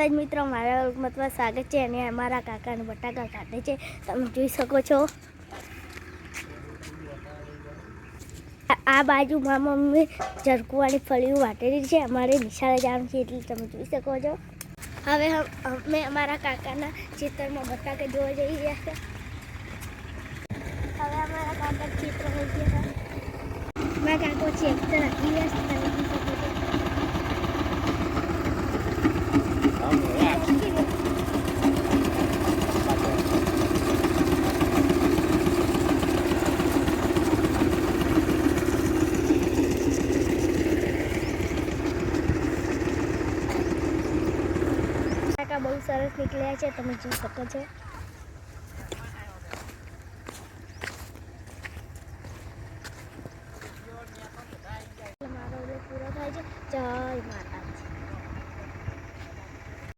માતાજી મિત્રો, મારા મતમાં સ્વાગત છે અને અમારા કાકાને બટાકા કાઢે છે. તમે જોઈ શકો છો. આ- બાજુમાં મમ્મી જરકુવાળી ફળીઓ વાટેલી છે. અમારે નિશાળે જવાનું છે એટલે તમે જોઈ શકો છો. હવે અમે અમારા કાકાના ખેતરમાં બટાકા જોવા જઈ રહ્યા છે. હવે અમારા કાકા ખેતરમાં ગયા છે મારા કાકો રાખી છે જોઈ શકો છો. ફૂલના બહુ સરસ નીકળ્યા છે, તમે જોઈ શકો છો. મારો પૂરો થાય છે. જય માતા